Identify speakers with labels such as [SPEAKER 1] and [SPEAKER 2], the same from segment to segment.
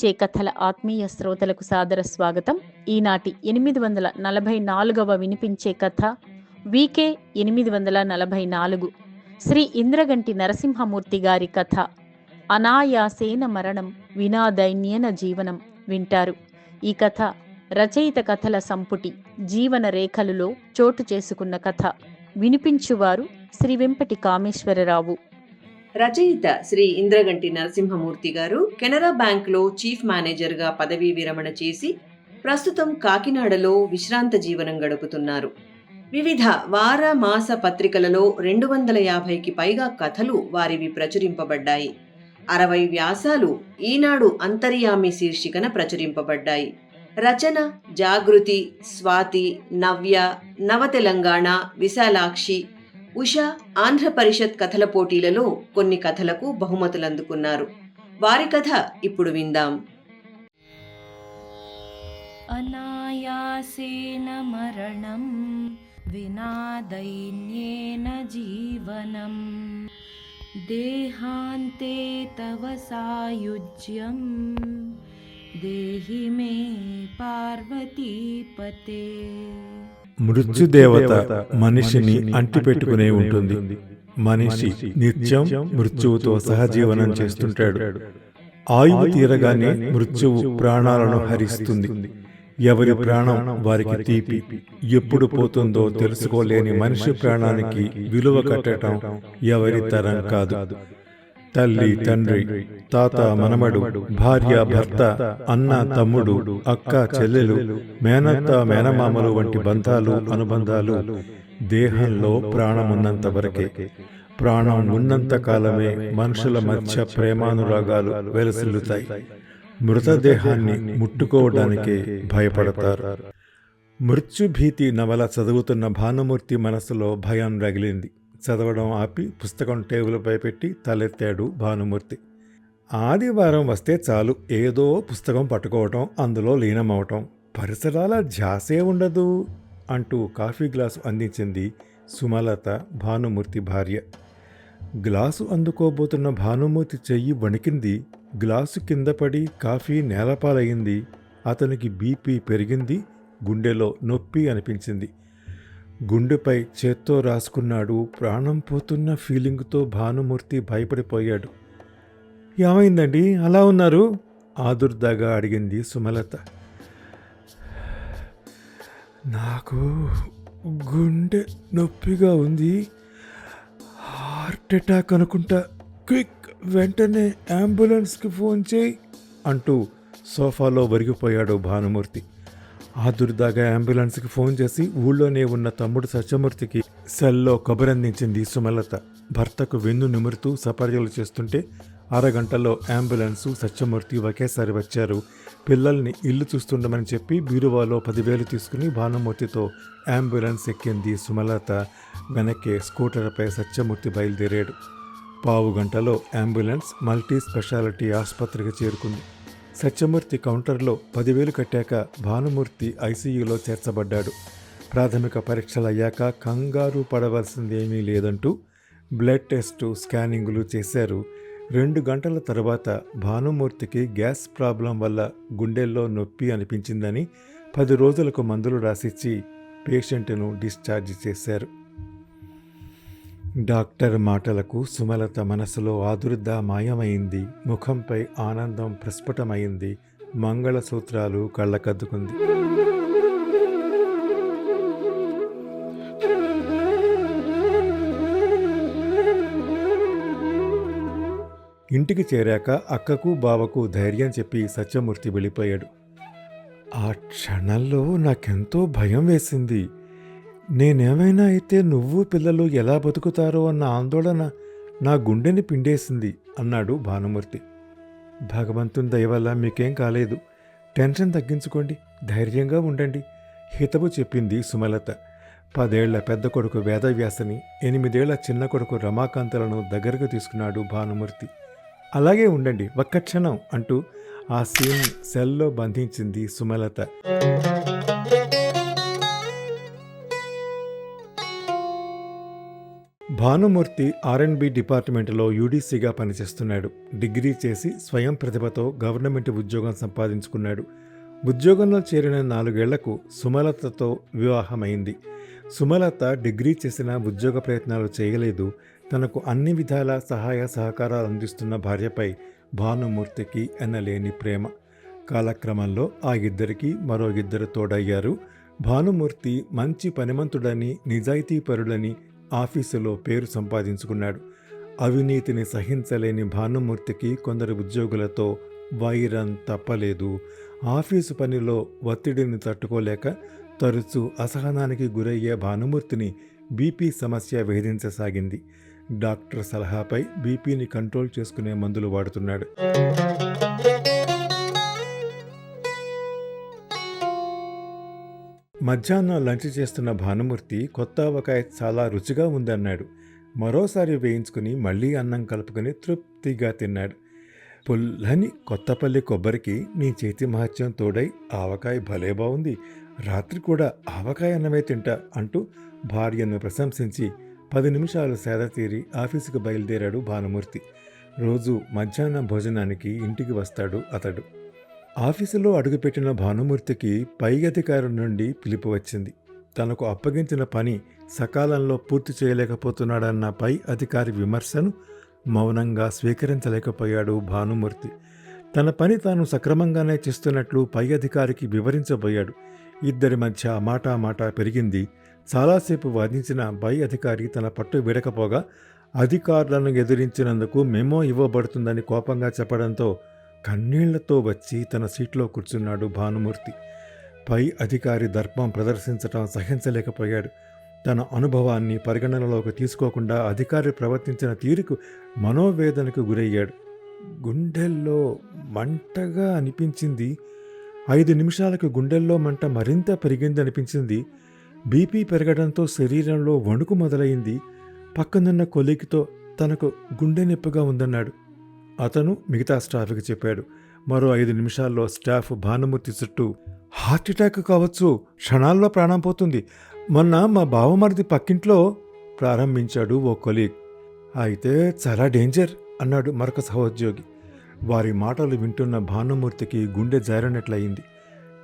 [SPEAKER 1] వినిపించే కథల
[SPEAKER 2] ఆత్మీయ శ్రోతలకు సాదర స్వాగతం. ఈనాటి ఎనిమిది వందల నలభై నాలుగవ వినిపించే కథ వికే ఎనిమిది వందల నలభై నాలుగు. శ్రీ ఇంద్రగంటి నరసింహమూర్తి గారి కథ అనాయాసేన మరణం వినాదైన్యేన జీవనం వింటారు. ఈ కథ రచయిత కథల సంపుటి జీవన రేఖలులో చోటు చేసుకున్న కథ. వినిపించువారు శ్రీ వెంపటి కామేశ్వరరావు.
[SPEAKER 3] రచయిత శ్రీ ఇంద్రగంటి నరసింహమూర్తి గారు కెనరా బ్యాంక్లో చీఫ్ మేనేజర్గా పదవీ విరమణ చేసి ప్రస్తుతం కాకినాడలో విశ్రాంత జీవనం గడుపుతున్నారు. వివిధ వార మాస పత్రికలలో రెండు వందల యాభైకి పైగా కథలు వారివి ప్రచురింపబడ్డాయి. అరవై వ్యాసాలు ఈనాడు అంతర్యామి శీర్షికన ప్రచురింపబడ్డాయి. రచన జాగృతి స్వాతి నవ్య నవతెలంగాణ విశాలాక్షి ఉష ఆంధ్ర పరిషత్ కథల పోటీలలో కొన్ని కథలకు బహుమతులు అందుకున్నారు వారి కథ ఇప్పుడు విందాం.
[SPEAKER 4] అనాయాసేన మరణం వినా దైన్యేన జీవనం. దేహాంతే తవ సాయుజ్యం దేహి మే పార్వతీపతే.
[SPEAKER 5] మృత్యుదేవత మనిషిని అంటిపెట్టుకునే ఉంటుంది. మనిషి నిత్యం మృత్యువుతో సహజీవనం చేస్తుంటాడు. ఆయువు తీరగానే మృత్యువు ప్రాణాలను హరిస్తుంది. ఎవరి ప్రాణం వారికి తీపి. ఎప్పుడు పోతుందో తెలుసుకోలేని మనిషి ప్రాణానికి విలువ కట్టడం ఎవరి తరం కాదు. తల్లి తండ్రి తాత మనమడు భార్య భర్త అన్న తమ్ముడు అక్క చెల్లెలు మేనత్త మేనమామలు వంటి బంధాలు అనుబంధాలు దేహంలో ప్రాణమున్నంత వరకే. ప్రాణం ఉన్నంత కాలమే మనుషుల మధ్య ప్రేమానురాగాలు వెలసిల్లుతాయి. మృతదేహాన్ని ముట్టుకోవడానికే భయపడతారు. మృత్యుభీతి నవల చదువుతున్న భానుమూర్తి మనసులో భయం రగిలింది. చదవడం ఆపి పుస్తకం టేబుల్పై పెట్టి తలెత్తాడు భానుమూర్తి. ఆదివారం వస్తే చాలు. ఏదో పుస్తకం పట్టుకోవటం అందులో లీనమవటం. పరిసరాల ధ్యాసే ఉండదు అంటూ కాఫీ గ్లాసు అందించింది సుమలత భానుమూర్తి భార్య. గ్లాసు అందుకోబోతున్న భానుమూర్తి చెయ్యి వణికింది. గ్లాసు కింద పడి కాఫీ నేలపాలయ్యింది. అతనికి బీపీ పెరిగింది. గుండెలో నొప్పి అనిపించింది. గుండెపై చేత్తో రాసుకున్నాడు. ప్రాణం పోతున్న ఫీలింగ్తో భానుమూర్తి భయపడిపోయాడు. ఏమైందండి? అలా ఉన్నారు? ఆదుర్దాగా అడిగింది సుమలత. నాకు గుండె నొప్పిగా ఉంది. హార్ట్ అటాక్ అనుకుంటా. క్విక్! వెంటనే అంబులెన్స్కి ఫోన్ చేయి! అంటూ సోఫాలో వరిగిపోయాడు భానుమూర్తి. ఆదురుదాగా అంబులెన్స్కి ఫోన్ చేసి ఊళ్ళోనే ఉన్న తమ్ముడు సత్యమూర్తికి సెల్లో కబురందించింది సుమలత. భర్తకు వెన్ను నిమురుతూ సపర్యలు చేస్తుంటే అరగంటలో అంబులెన్సు సత్యమూర్తి ఒకేసారి వచ్చారు. పిల్లల్ని ఇల్లు చూస్తుండమని చెప్పి బీరువాలో పదివేలు తీసుకుని భానుమూర్తితో అంబులెన్స్ ఎక్కింది సుమలత. వెనక్కే స్కూటర్పై సత్యమూర్తి బయలుదేరాడు. పావు గంటలో అంబులెన్స్ మల్టీ స్పెషాలిటీ ఆసుపత్రికి చేరుకుంది. సత్యమూర్తి కౌంటర్లో పదివేలు కట్టాక భానుమూర్తి ఐసీయూలో చేర్చబడ్డాడు. ప్రాథమిక పరీక్షలు అయ్యాక కంగారు పడవలసిందేమీ లేదంటూ బ్లడ్ టెస్టు స్కానింగులు చేశారు. రెండు గంటల తర్వాత భానుమూర్తికి గ్యాస్ ప్రాబ్లం వల్ల గుండెల్లో నొప్పి అనిపించిందని పది రోజులకు మందులు రాసిచ్చి పేషెంట్ను డిశ్చార్జ్ చేశారు. డాక్టర్ మాటలకు సుమలత మనసులో ఆదుర్ద మాయమైంది ముఖంపై ఆనందం ప్రస్ఫుటమైంది. మంగళసూత్రాలు కళ్ళకద్దుకుంది. ఇంటికి చేరాక అక్కకు బావకు ధైర్యం చెప్పి సత్యమూర్తి వెళ్ళిపోయాడు. ఆ క్షణంలో నాకెంతో భయం వేసింది. నేనేమైనా అయితే నువ్వు పిల్లలు ఎలా బతుకుతారో అన్న ఆందోళన నా గుండెని పిండేసింది అన్నాడు భానుమూర్తి. భగవంతుని దయ వల్ల మీకేం కాలేదు. టెన్షన్ తగ్గించుకోండి. ధైర్యంగా ఉండండి. హితవు చెప్పింది సుమలత. పదేళ్ళ పెద్ద కొడుకు వేదవ్యాసని ఎనిమిదేళ్ళ చిన్న కొడుకు రమాకాంతలను దగ్గరకు తీసుకున్నాడు భానుమూర్తి. అలాగే ఉండండి ఒక్క క్షణం అంటూ ఆ సీన్ సెల్లో బంధించింది సుమలత. భానుమూర్తి ఆర్ఎండ్బి డిపార్ట్మెంట్లో యూడీసీగా పనిచేస్తున్నాడు. డిగ్రీ చేసి స్వయం ప్రతిభతో గవర్నమెంట్ ఉద్యోగం సంపాదించుకున్నాడు. ఉద్యోగంలో చేరిన నాలుగేళ్ళకు సుమలతతో వివాహమైంది. సుమలత డిగ్రీ చేసిన ఉద్యోగ ప్రయత్నాలు చేయలేదు. తనకు అన్ని విధాల సహాయ సహకారాలు అందిస్తున్న భార్యపై భానుమూర్తికి ఎన్నలేని ప్రేమ. కాలక్రమంలో ఆ ఇద్దరికి మరో ఇద్దరు తోడయ్యారు. భానుమూర్తి మంచి పనిమంతుడని నిజాయితీపరుడని ఆఫీసులో పేరు సంపాదించుకున్నాడు. అవినీతిని సహించలేని భానుమూర్తికి కొందరు ఉద్యోగులతో వైరం తప్పలేదు. ఆఫీసు పనిలో ఒత్తిడిని తట్టుకోలేక తరచూ అసహనానికి గురయ్యే భానుమూర్తిని బీపీ సమస్య వేధించసాగింది. డాక్టర్ సలహాపై బీపీని కంట్రోల్ చేసుకునే మందులు వాడుతున్నాడు. మధ్యాహ్నం లంచ్ చేస్తున్న భానుమూర్తి కొత్త ఆవకాయ చాలా రుచిగా ఉందన్నాడు మరోసారి వేయించుకుని మళ్ళీ అన్నం కలుపుకొని తృప్తిగా తిన్నాడు. పుల్లని కొత్తపల్లి కొబ్బరికి నీ చేతి మహత్యం తోడై ఆవకాయ భలే బాగుంది రాత్రి కూడా ఆవకాయ అన్నమే తింటా అంటూ భార్యను ప్రశంసించి పది నిమిషాలు సేద తీరి ఆఫీసుకు బయలుదేరాడు భానుమూర్తి. రోజు మధ్యాహ్నం భోజనానికి ఇంటికి వస్తాడు అతడు. ఆఫీసులో అడుగుపెట్టిన భానుమూర్తికి పై అధికారుల నుండి పిలుపు వచ్చింది. తనకు అప్పగించిన పని సకాలంలో పూర్తి చేయలేకపోతున్నాడన్న పై అధికారి విమర్శను మౌనంగా స్వీకరించలేకపోయాడు భానుమూర్తి. తన పని తాను సక్రమంగానే చేస్తున్నట్లు పై అధికారికి వివరించబోయాడు. ఇద్దరి మధ్య మాటా మాట పెరిగింది. చాలాసేపు వాదించిన పై అధికారి తన పట్టు విడకపోగా అధికారులను ఎదిరించినందుకు మెమో ఇవ్వబడుతుందని కోపంగా చెప్పడంతో కన్నీళ్ళతో వచ్చి తన సీట్లో కూర్చున్నాడు భానుమూర్తి. పై అధికారి దర్పం ప్రదర్శించటం సహించలేకపోయాడు. తన అనుభవాన్ని పరిగణనలోకి తీసుకోకుండా అధికారి ప్రవర్తించిన తీరుకు మనోవేదనకు గురయ్యాడు. గుండెల్లో మంటగా అనిపించింది. ఐదు నిమిషాలకు గుండెల్లో మంట మరింత పెరిగింది అనిపించింది బీపీ పెరగడంతో శరీరంలో వణుకు మొదలైంది. పక్కనున్న కొలికితో తనకు గుండె నొప్పిగా ఉందన్నాడు. అతను మిగతా స్టాఫ్కి చెప్పాడు. మరో ఐదు నిమిషాల్లో స్టాఫ్ భానుమూర్తి చుట్టూ హార్ట్ అటాక్ కావచ్చు క్షణాల్లో ప్రాణం పోతుంది. మొన్న మా బావమరిది పక్కింట్లో ప్రారంభించాడు ఓ కొలీగ్. అయితే చాలా డేంజర్ అన్నాడు మరొక సహోద్యోగి. వారి మాటలు వింటున్న భానుమూర్తికి గుండె జారినట్లయింది.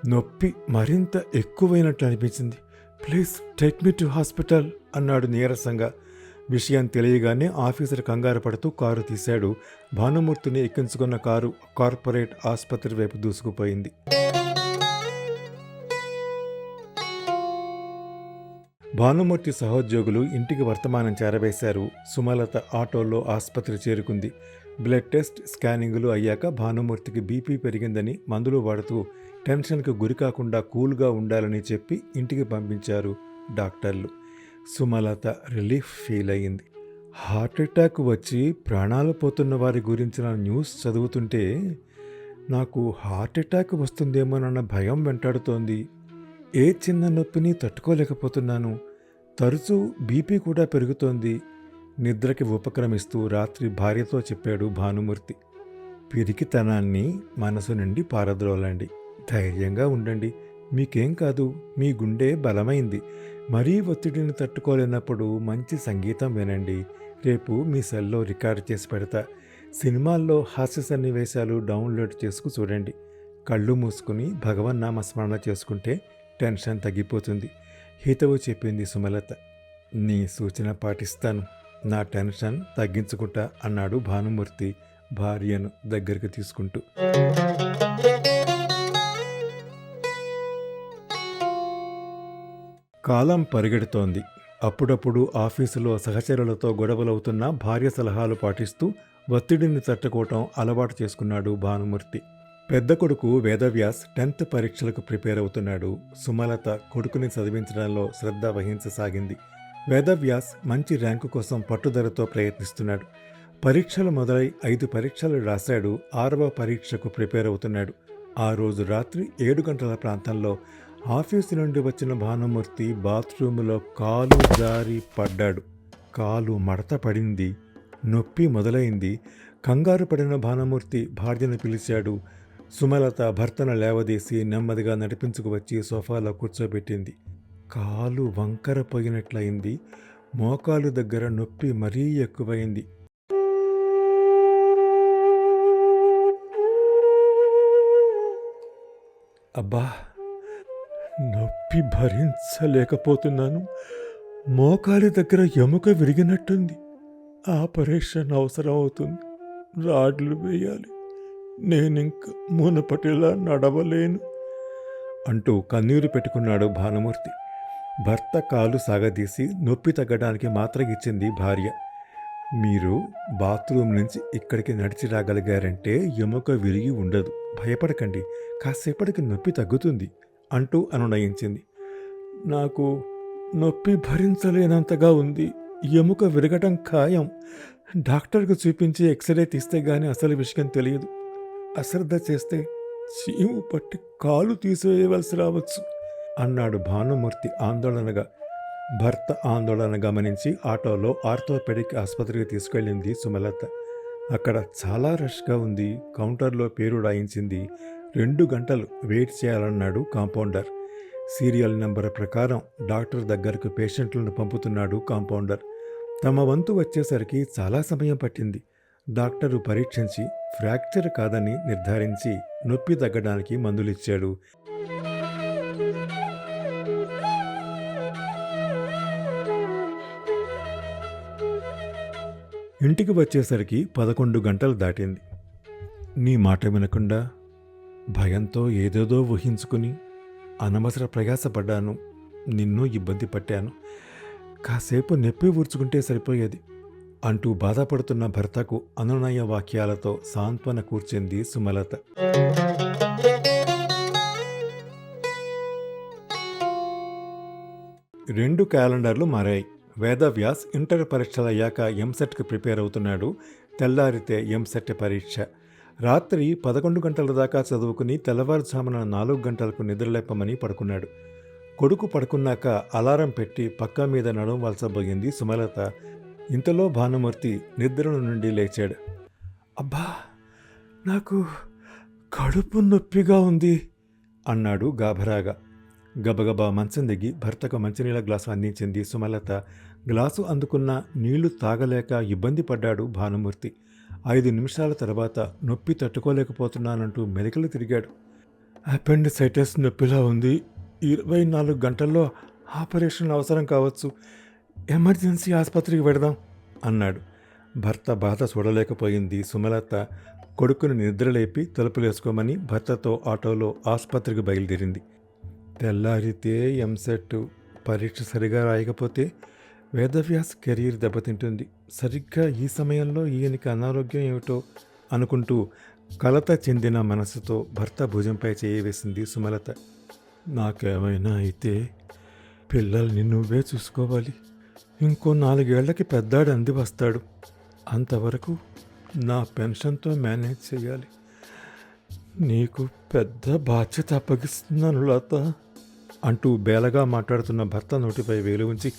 [SPEAKER 5] నొప్పి మరింత ఎక్కువైనట్లు అనిపించింది. Please take me to hospital అన్నాడు నీరసంగా. విషయం తెలియగానే ఆఫీసర్ కంగారు పడుతూ కారు తీశాడు. భానుమూర్తిని ఎక్కించుకున్న కారు కార్పొరేట్ ఆసుపత్రి వైపు దూసుకుపోయింది. భానుమూర్తి సహోద్యోగులు ఇంటికి వర్తమానం చేరవేశారు. సుమలత ఆటోలో ఆసుపత్రి చేరుకుంది. బ్లడ్ టెస్ట్ స్కానింగులు అయ్యాక భానుమూర్తికి బీపీ పెరిగిందని మందులు వాడుతూ టెన్షన్కి గురికాకుండా కూల్గా ఉండాలని చెప్పి ఇంటికి పంపించారు డాక్టర్లు. సుమలత రిలీఫ్ ఫీల్ అయింది హార్ట్ అటాక్ వచ్చి ప్రాణాలు పోతున్న వారి గురించిన న్యూస్ చదువుతుంటే నాకు హార్ట్ అటాక్ వస్తుందేమోనన్న భయం వెంటాడుతోంది. ఏ చిన్న నొప్పిని తట్టుకోలేకపోతున్నాను. తరచూ బీపీ కూడా పెరుగుతోంది. నిద్రకి ఉపక్రమిస్తూ రాత్రి భార్యతో చెప్పాడు భానుమూర్తి. పిరికితనాన్ని మనసు నుండి పారద్రోలండి. ధైర్యంగా ఉండండి. మీకేం కాదు మీ గుండె బలమైంది. మరీ ఒత్తిడిని తట్టుకోలేనప్పుడు మంచి సంగీతం వినండి. రేపు మీ సెల్లో రికార్డ్ చేసి పెడతా. సినిమాల్లో హాస్య సన్నివేశాలు డౌన్లోడ్ చేసుకు చూడండి. కళ్ళు మూసుకుని భగవన్నామ స్మరణ చేసుకుంటే టెన్షన్ తగ్గిపోతుంది. హితవు చెప్పింది సుమలత. నీ సూచన పాటిస్తాను. నా టెన్షన్ తగ్గించుకుంటా అన్నాడు భానుమూర్తి భార్యను దగ్గరికి తీసుకుంటూ. కాలం పరిగెడుతోంది. అప్పుడప్పుడు ఆఫీసులో సహచరులతో గొడవలవుతున్న భార్య సలహాలు పాటిస్తూ ఒత్తిడిని తట్టుకోవటం అలవాటు చేసుకున్నాడు భానుమూర్తి. పెద్ద కొడుకు వేదవ్యాస్ టెన్త్ పరీక్షలకు ప్రిపేర్ అవుతున్నాడు. సుమలత కొడుకుని చదివించడంలో శ్రద్ధ వహించసాగింది. వేదవ్యాస్ మంచి ర్యాంకు కోసం పట్టుదలతో ప్రయత్నిస్తున్నాడు. పరీక్షలు మొదలై ఐదు పరీక్షలు రాశాడు. ఆరవ పరీక్షకు ప్రిపేర్ అవుతున్నాడు. ఆ రోజు రాత్రి ఏడు గంటల ప్రాంతంలో ఆఫీసు నుండి వచ్చిన భానుమూర్తి బాత్రూములో కాలు జారి పడ్డాడు. కాలు మడత పడింది. నొప్పి మొదలైంది. కంగారు పడిన భానుమూర్తి భార్యను పిలిచాడు. సుమలత భర్తను లేవదీసి నెమ్మదిగా నడిపించుకు వచ్చి సోఫాలో కూర్చోబెట్టింది. కాలు వంకర పోయినట్లయింది. మోకాలు దగ్గర నొప్పి మరీ ఎక్కువైంది. అబ్బా! నొప్పి భరించలేకపోతున్నాను. మోకాలి దగ్గర ఎముక విరిగినట్టుంది. ఆపరేషన్ అవసరం అవుతుంది రాడ్లు వేయాలి. నేనింక మునపటిలా నడవలేను. అంటూ కన్నీరు పెట్టుకున్నాడు భానుమూర్తి. భర్త కాలు సాగదీసి నొప్పి తగ్గడానికి మాత్ర ఇచ్చింది భార్య. మీరు బాత్రూమ్ నుంచి ఇక్కడికి నడిచి రాగలిగారంటే ఎముక విరిగి ఉండదు. భయపడకండి. కాసేపటికి నొప్పి తగ్గుతుంది. అంటూ అనునయించింది. నాకు నొప్పి భరించలేనంతగా ఉంది. ఎముక విరగటం ఖాయం. డాక్టర్కు చూపించి ఎక్స్రే తీస్తే గాని అసలు విషయం తెలియదు. అశ్రద్ధ చేస్తే చీము పట్టి కాలు తీసివేయవలసి రావచ్చు అన్నాడు భానుమూర్తి ఆందోళనగా. భర్త ఆందోళన గమనించి ఆటోలో ఆర్థోపెడిక్ ఆసుపత్రికి తీసుకెళ్ళింది సుమలత. అక్కడ చాలా రష్గా ఉంది. కౌంటర్లో పేరు రాయించింది రెండు గంటలు వెయిట్ చేయాలన్నాడు కాంపౌండర్. సీరియల్ నెంబర్ ప్రకారం డాక్టర్ దగ్గరకు పేషెంట్లను పంపుతున్నాడు కాంపౌండర్. తమ వంతు వచ్చేసరికి చాలా సమయం పట్టింది. డాక్టరు పరీక్షించి ఫ్రాక్చర్ కాదని నిర్ధారించి నొప్పి తగ్గడానికి మందులిచ్చాడు. ఇంటికి వచ్చేసరికి పదకొండు గంటలు దాటింది. నీ మాట వినకుండా భయంతో ఏదేదో ఊహించుకుని అనవసర ప్రయాసపడ్డాను. నిన్ను ఇబ్బంది పట్టాను. కాసేపు నొప్పి ఊర్చుకుంటే సరిపోయేది. అంటూ బాధపడుతున్న భర్తకు అనునయ వాక్యాలతో సాంత్వన కూర్చింది సుమలత. రెండు క్యాలెండర్లు మారాయి. వేదవ్యాస్ ఇంటర్ పరీక్షలు అయ్యాక ఎంసెట్కి ప్రిపేర్ అవుతున్నాడు. తెల్లారితే ఎంసెట్ పరీక్ష. రాత్రి పదకొండు గంటల దాకా చదువుకుని తెల్లవారుజామున నాలుగు గంటలకు నిద్రలేపమని పడుకున్నాడు. కొడుకు పడుకున్నాక అలారం పెట్టి పక్కా మీద నడుం వలసబోయింది సుమలత. ఇంతలో భానుమూర్తి నిద్ర నుండి లేచాడు. అబ్బా నాకు కడుపు నొప్పిగా ఉంది అన్నాడు గాభరాగా. గబగబా మంచం దిగి భర్తకు మంచినీళ్ళ గ్లాసు అందించింది సుమలత. గ్లాసు అందుకున్న నీళ్ళు తాగలేక ఇబ్బంది పడ్డాడు భానుమూర్తి. ఐదు నిమిషాల తర్వాత నొప్పి తట్టుకోలేకపోతున్నానంటూ మెలికలు తిరిగాడు. అపెండిసైటిస్ నొప్పిలా ఉంది. ఇరవై నాలుగు గంటల్లో ఆపరేషన్ అవసరం కావచ్చు. ఎమర్జెన్సీ ఆసుపత్రికి వెడదాం అన్నాడు. భర్త బాధ చూడలేకపోయింది. సుమలత కొడుకుని నిద్రలేపి తలుపులేసుకోమని భర్తతో ఆటోలో ఆసుపత్రికి బయలుదేరింది. తెల్లారితే ఎంసెట్ పరీక్ష సరిగా రాయకపోతే వేదవ్యాస్ కెరీర్ దెబ్బతింటుంది. సరిగ్గా ఈ సమయంలో ఈయనకి అనారోగ్యం ఏమిటో అనుకుంటూ కలత చెందిన మనసుతో భర్త భుజంపై చేయవేసింది సుమలత. నాకేమైనా అయితే పిల్లల్ని నువ్వే చూసుకోవాలి. ఇంకో నాలుగేళ్ళకి పెద్దాడు అంది వస్తాడు. అంతవరకు నా పెన్షన్తో మేనేజ్ చేయాలి. నీకు పెద్ద బాధ్యత అప్పగిస్తున్నాను లత. అంటూ బేలగా మాట్లాడుతున్న భర్త నోటిపై వేలు ఉంచి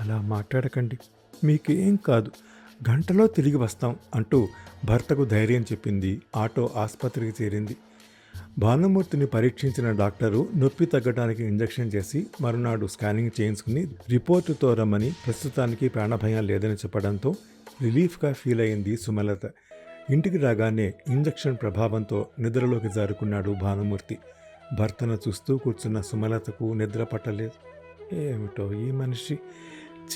[SPEAKER 5] అలా మాట్లాడకండి. మీకేం కాదు. గంటలో తిరిగి వస్తాం అంటూ భర్తకు ధైర్యం చెప్పింది ఆటో ఆసుపత్రికి చేరింది. భానుమూర్తిని పరీక్షించిన డాక్టరు నొప్పి తగ్గడానికి ఇంజెక్షన్ చేసి మరునాడు స్కానింగ్ చేయించుకుని రిపోర్టుతో రమ్మని ప్రస్తుతానికి ప్రాణభయం లేదని చెప్పడంతో రిలీఫ్గా ఫీల్ అయింది సుమలత. ఇంటికి రాగానే ఇంజెక్షన్ ప్రభావంతో నిద్రలోకి జారుకున్నాడు భానుమూర్తి. భర్తను చూస్తూ కూర్చున్న సుమలతకు నిద్ర పట్టలేదు. ఏమిటో ఈ మనిషి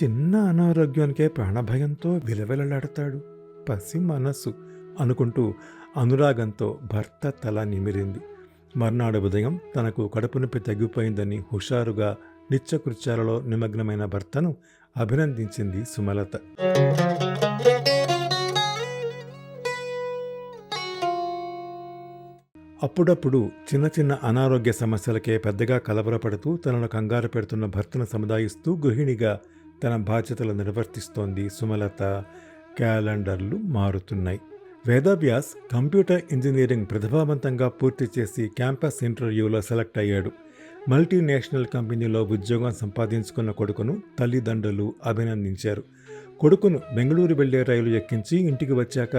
[SPEAKER 5] చిన్న అనారోగ్యానికే ప్రాణభయంతో విలవిలలాడతాడు. పసి మనస్సు అనుకుంటూ అనురాగంతో భర్త తల నిమిరింది. మర్నాడు ఉదయం తనకు కడుపు నొప్పి తగ్గిపోయిందని హుషారుగా నిత్యకృత్యాలలో నిమగ్నమైన భర్తను అభినందించింది సుమలత. అప్పుడప్పుడు చిన్న చిన్న అనారోగ్య సమస్యలకే పెద్దగా కలవరపడుతూ తనను కంగారు పెడుతున్న భర్తను సముదాయిస్తూ గృహిణిగా తన బాధ్యతలు నిర్వర్తిస్తోంది సుమలత. క్యాలెండర్లు మారుతున్నాయి. వేదాభ్యాస్ కంప్యూటర్ ఇంజనీరింగ్ ప్రతిభావంతంగా పూర్తి చేసి క్యాంపస్ ఇంటర్వ్యూలో సెలెక్ట్ అయ్యాడు. మల్టీనేషనల్ కంపెనీలో ఉద్యోగం సంపాదించుకున్న కొడుకును తల్లిదండ్రులు అభినందించారు. కొడుకును బెంగళూరు వెళ్ళే రైలు ఎక్కించి ఇంటికి వచ్చాక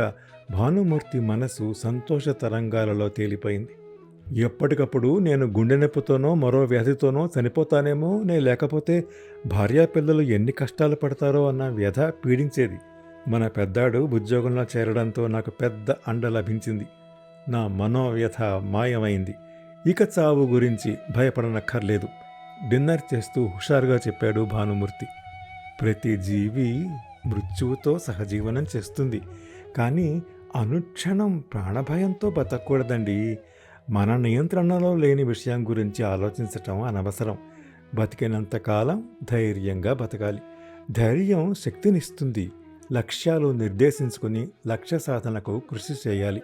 [SPEAKER 5] భానుమూర్తి మనసు సంతోష తరంగాలలో తేలిపోయింది. ఎప్పటికప్పుడు నేను గుండె నొప్పితోనో మరో వ్యాధితోనో చనిపోతానేమో నే లేకపోతే భార్యా పిల్లలు ఎన్ని కష్టాలు పడతారో అన్న వ్యధ పీడించేది. మన పెద్దాడు ఉద్యోగంలో చేరడంతో నాకు పెద్ద అండ లభించింది. నా మనోవ్యథ మాయమైంది. ఇక చావు గురించి భయపడనక్కర్లేదు. డిన్నర్ చేస్తూ హుషారుగా చెప్పాడు భానుమూర్తి. ప్రతి జీవి మృత్యువుతో సహజీవనం చేస్తుంది. కానీ అనుక్షణం ప్రాణభయంతో బతకూడదండి. మన నియంత్రణలో లేని విషయం గురించి ఆలోచించటం అనవసరం. బతికినంతకాలం ధైర్యంగా బతకాలి. ధైర్యం శక్తినిస్తుంది. లక్ష్యాలు నిర్దేశించుకుని లక్ష్య సాధనకు కృషి చేయాలి.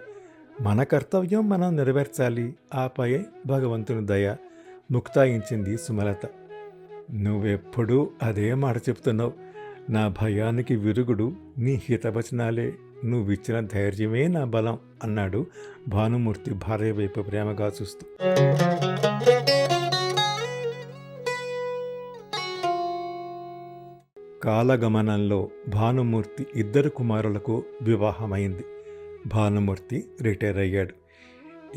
[SPEAKER 5] మన కర్తవ్యం మనం నెరవేర్చాలి. ఆపై భగవంతుని దయ ముక్తాయించింది సుమలత. నువ్వెప్పుడూ అదే మాట చెప్తున్నావు. నా భయానికి విరుగుడు నీ హితవచనాలే. నువ్విచ్చిన ధైర్యమే నా బలం అన్నాడు భానుమూర్తి భార్య వైపు ప్రేమగా చూస్తూ. కాలగమనంలో భానుమూర్తి ఇద్దరు కుమారులకు వివాహమైంది. భానుమూర్తి రిటైర్ అయ్యాడు.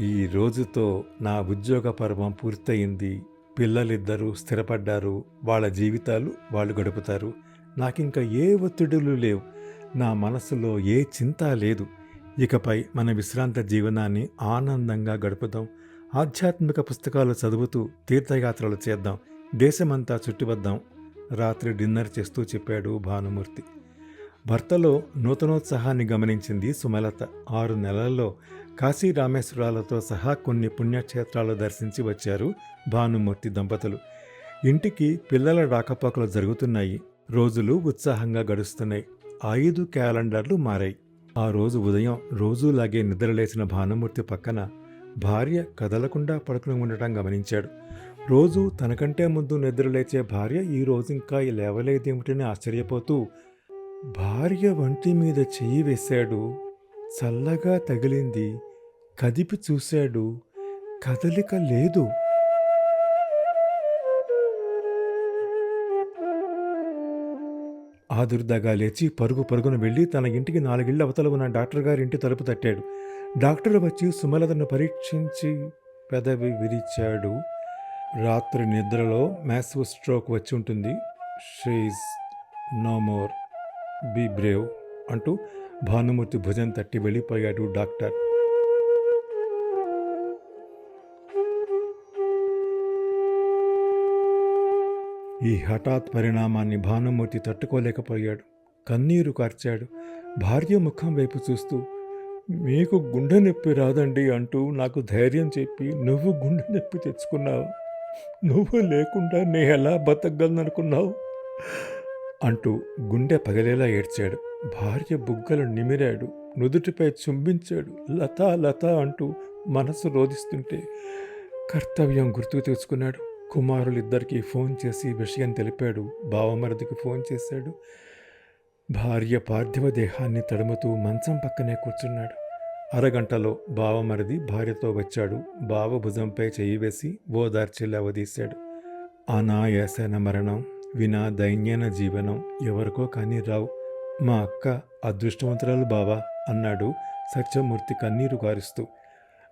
[SPEAKER 5] ఈ రోజుతో నా ఉద్యోగ పర్వం పూర్తయింది. పిల్లలిద్దరూ స్థిరపడ్డారు. వాళ్ళ జీవితాలు వాళ్ళు గడుపుతారు. నాకింక ఏ ఒత్తిడులు లేవు. నా మనసులో ఏ చింత లేదు. ఇకపై మన విశ్రాంత జీవనాన్ని ఆనందంగా గడుపుదాం. ఆధ్యాత్మిక పుస్తకాలు చదువుతూ తీర్థయాత్రలు చేద్దాం. దేశమంతా చుట్టువద్దాం రాత్రి డిన్నర్ చేస్తూ చెప్పాడు భానుమూర్తి. భర్తలో నూతనోత్సాహాన్ని గమనించింది సుమలత. ఆరు నెలల్లో కాశీ రామేశ్వరాలతో సహా కొన్ని పుణ్యక్షేత్రాలు దర్శించి వచ్చారు భానుమూర్తి దంపతులు. ఇంటికి పిల్లల రాకపోకలు జరుగుతున్నాయి. రోజులు ఉత్సాహంగా గడుస్తున్నాయి. ఐదు క్యాలెండర్లు మారాయి. ఆ రోజు ఉదయం రోజులాగే నిద్రలేసిన భానుమూర్తి పక్కన భార్య కదలకుండా పడుకుని ఉండటం గమనించాడు. రోజు తనకంటే ముందు నిద్రలేచే భార్య ఈ రోజు ఇంకా లేవలేదేమిటని ఆశ్చర్యపోతూ భార్య వంటి మీద చెయ్యి వేశాడు చల్లగా తగిలింది కదిపి చూశాడు కదలిక లేదు. ఆదుర్దాగా లేచి పరుగు పరుగున వెళ్ళి తన ఇంటికి నాలుగిళ్ళ అవతల ఉన్న డాక్టర్ గారి ఇంటి తలుపు తట్టాడు. డాక్టర్ వచ్చి సుమలతను పరీక్షించి పెదవి విరిచాడు. రాత్రి నిద్రలో మ్యాసివ్ స్ట్రోక్ వచ్చి ఉంటుంది. She's no more. Be brave అంటూ భానుమూర్తి భుజం తట్టి వెళ్ళిపోయాడు డాక్టర్. ఈ హఠాత్ పరిణామాన్ని భానుమూర్తి తట్టుకోలేకపోయాడు. కన్నీరు కార్చాడు. భార్య ముఖం వైపు చూస్తూ మీకు గుండె నొప్పి రాదండి అంటూ నాకు ధైర్యం చెప్పి నువ్వు గుండె నొప్పి తెచ్చుకున్నావు. నువ్వు లేకుండా నే ఎలా బతకగలననుకున్నావు? అంటూ గుండె పగలేలా ఏడ్చాడు. భార్య బుగ్గలు నిమిరాడు. నుదుటిపై చుంబించాడు. లత లత అంటూ మనసు రోధిస్తుంటే కర్తవ్యం గుర్తుకు తెచ్చుకున్నాడు. కుమారులిద్దరికీ ఫోన్ చేసి విషయం తెలిపాడు. బావమరదికి ఫోన్ చేశాడు. భార్య పార్థివ దేహాన్ని తడుముతూ మంచం పక్కనే కూర్చున్నాడు. అరగంటలో బావమరిది భార్యతో వచ్చాడు. బావ భుజంపై చెయ్యి వేసి ఓదార్చి లేవదీశాడు. అనాయాసన మరణం వినా దైన్యన జీవనం ఎవరికో కానీ రావు. మా అక్క అదృష్టవంతురాలు బావా అన్నాడు సత్యమూర్తి కన్నీరు కారుస్తూ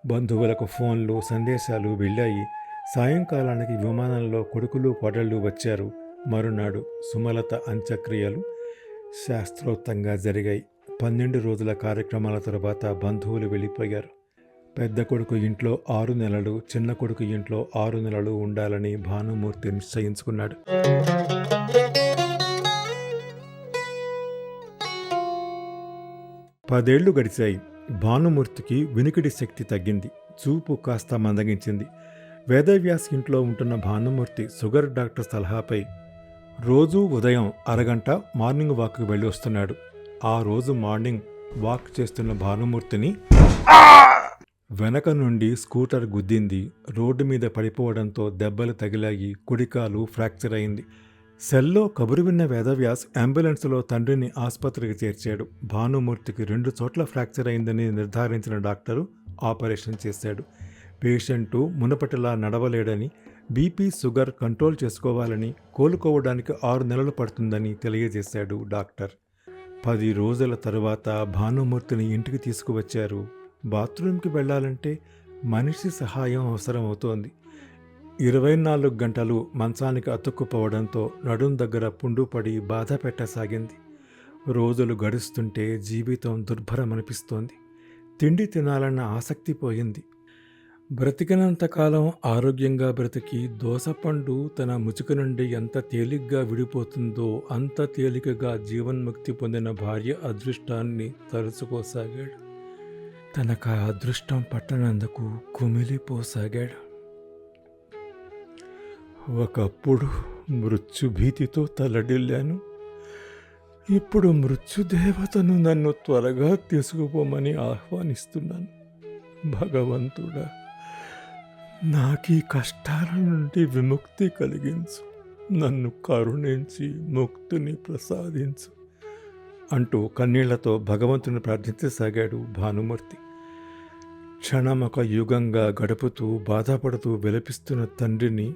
[SPEAKER 5] బంధువులకు ఫోన్లు సందేశాలు వెళ్ళాయి. సాయంకాలానికి విమానంలో కొడుకులు కోడళ్ళు వచ్చారు. మరునాడు సుమలత అంత్యక్రియలు శాస్త్రోక్తంగా జరిగాయి. పన్నెండు రోజుల కార్యక్రమాల తరువాత బంధువులు వెళ్ళిపోయారు. పెద్ద కొడుకు ఇంట్లో ఆరు నెలలు చిన్న కొడుకు ఇంట్లో ఆరు నెలలు ఉండాలని భానుమూర్తి నిశ్చయించుకున్నాడు. పదేళ్ళు గడిచాయి. భానుమూర్తికి వినికిడి శక్తి తగ్గింది. చూపు కాస్త మందగించింది. వేదవ్యాస్ ఇంట్లో ఉంటున్న భానుమూర్తి షుగర్ డాక్టర్ సలహాపై రోజూ ఉదయం అరగంట మార్నింగ్ వాక్కి వెళ్ళి వస్తున్నాడు. ఆ రోజు మార్నింగ్ వాక్ చేస్తున్న భానుమూర్తిని వెనక నుండి స్కూటర్ గుద్దింది. రోడ్డు మీద పడిపోవడంతో దెబ్బలు తగిలాయి కుడికాలు ఫ్రాక్చర్ అయింది. సెల్లో కబురు విన్న వేదవ్యాస్ అంబులెన్స్లో తండ్రిని ఆసుపత్రికి చేర్చాడు. భానుమూర్తికి రెండు చోట్ల ఫ్రాక్చర్ అయిందని నిర్ధారించిన డాక్టరు ఆపరేషన్ చేశాడు. పేషెంటు మునపటిలా నడవలేడని బీపీ షుగర్ కంట్రోల్ చేసుకోవాలని కోలుకోవడానికి ఆరు నెలలు పడుతుందని తెలియజేశాడు డాక్టర్. పది రోజుల తరువాత భానుమూర్తిని ఇంటికి తీసుకువచ్చారు. బాత్రూంకి వెళ్ళాలంటే మనిషి సహాయం అవసరమవుతోంది. ఇరవై నాలుగు గంటలు మంచానికి అతుక్కుపోవడంతో నడుం దగ్గర పుండుపడి బాధ పెట్టసాగింది. రోజులు గడుస్తుంటే జీవితం దుర్భరం అనిపిస్తోంది తిండి తినాలన్న ఆసక్తి పోయింది. బ్రతికినంతకాలం ఆరోగ్యంగా బ్రతికి దోసపండు తన ముచుకు నుండి ఎంత తేలిగ్గా విడిపోతుందో అంత తేలికగా జీవన్ముక్తి పొందిన భార్య అదృష్టాన్ని తలుచుకోసాగాడు. తనకు ఆ అదృష్టం పట్టనందుకు కుమిలిపోసాగాడు. ఒకప్పుడు మృత్యుభీతితో తలడిల్లాను. ఇప్పుడు మృత్యుదేవతను నన్ను త్వరగా తీసుకుపోమని ఆహ్వానిస్తున్నాను. భగవంతుడా నాకీ కష్టాల నుండి విముక్తి కలిగించు. నన్ను కరుణించి ముక్తిని ప్రసాదించు అంటూ కన్నీళ్ళతో భగవంతుని ప్రార్థించసాగాడు భానుమూర్తి. క్షణమొక యుగంగా గడుపుతూ బాధపడుతూ విలపిస్తున్న తండ్రిని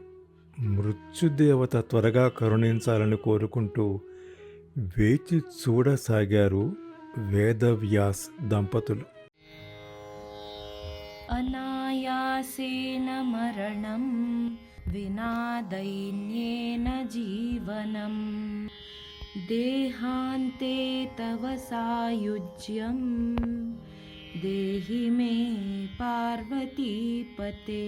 [SPEAKER 5] మృత్యుదేవత త్వరగా కరుణించాలని కోరుకుంటూ వేచి చూడసాగారు వేదవ్యాస్ దంపతులు.
[SPEAKER 4] अनायासेन मरणं विना दैन्येन जीवनं देहान्ते तव सायुज्यं देहि मे पार्वतीपते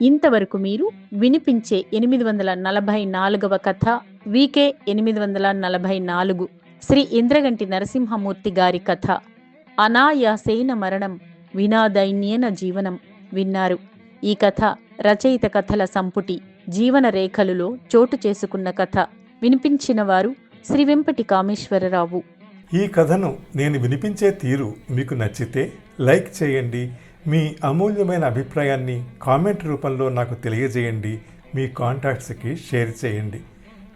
[SPEAKER 2] ఇంతవరకు మీరు వినిపించే ఎనిమిది వందల నలభై నాలుగవ కథ వికే ఎనిమిది వందల నలభై నాలుగు శ్రీ ఇంద్రగంటి నరసింహమూర్తి గారి కథ అనాయాసేన మరణం వినాదైన్యేన జీవనం విన్నారు. ఈ కథ రచయిత కథల సంపుటి జీవన రేఖలులో చోటు చేసుకున్న కథ వినిపించిన వారు శ్రీ వెంపటి కామేశ్వరరావు.
[SPEAKER 5] ఈ కథను నేను వినిపించే తీరు మీకు నచ్చితే లైక్ చేయండి. మీ అమూల్యమైన అభిప్రాయాన్ని కామెంట్ రూపంలో నాకు తెలియజేయండి. మీ కాంటాక్ట్స్కి షేర్ చేయండి.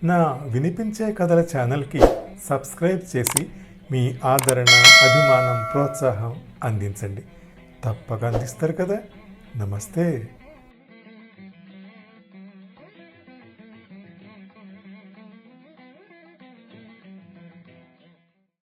[SPEAKER 5] నా వినిపించే కథల ఛానల్కి సబ్స్క్రైబ్ చేసి మీ ఆదరణ అభిమానం ప్రోత్సాహం అందించండి. తప్పక అందిస్తారు కదా. నమస్తే.